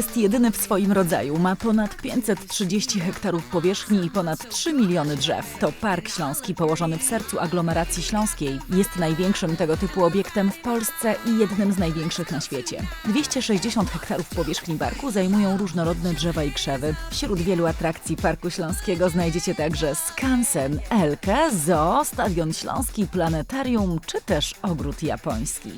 Jest jedyny w swoim rodzaju. Ma ponad 530 hektarów powierzchni i ponad 3 miliony drzew. To Park Śląski położony w sercu aglomeracji śląskiej. Jest największym tego typu obiektem w Polsce i jednym z największych na świecie. 260 hektarów powierzchni parku zajmują różnorodne drzewa i krzewy. Wśród wielu atrakcji Parku Śląskiego znajdziecie także skansen, Elkę, zoo, stadion śląski, planetarium czy też ogród japoński.